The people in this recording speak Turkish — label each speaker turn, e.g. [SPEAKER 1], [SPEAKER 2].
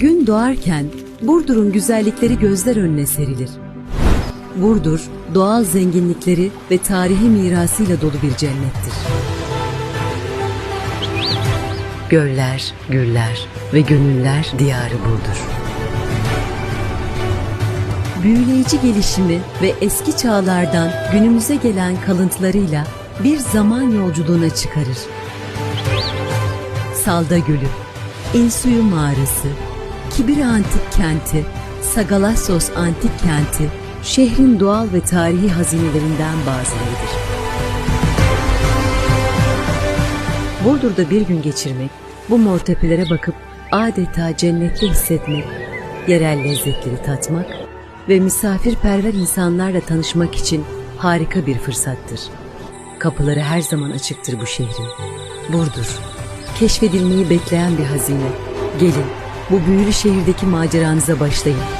[SPEAKER 1] Gün doğarken Burdur'un güzellikleri gözler önüne serilir. Burdur, doğal zenginlikleri ve tarihi mirasıyla dolu bir cennettir. Göller, güller ve gönüller diyarı Burdur. Büyüleyici gelişimi ve eski çağlardan günümüze gelen kalıntılarıyla bir zaman yolculuğuna çıkarır. Salda Gölü, İnsuyu Mağarası, Kibir Antik Kenti, Sagalassos Antik Kenti, şehrin doğal ve tarihi hazinelerinden bazılarıdır. Burdur'da bir gün geçirmek, bu mor tepelere bakıp adeta cennette hissetmek, yerel lezzetleri tatmak ve misafirperver insanlarla tanışmak için harika bir fırsattır. Kapıları her zaman açıktır bu şehrin. Burdur, keşfedilmeyi bekleyen bir hazine. Gelin, bu büyülü şehirdeki maceranıza başlayın.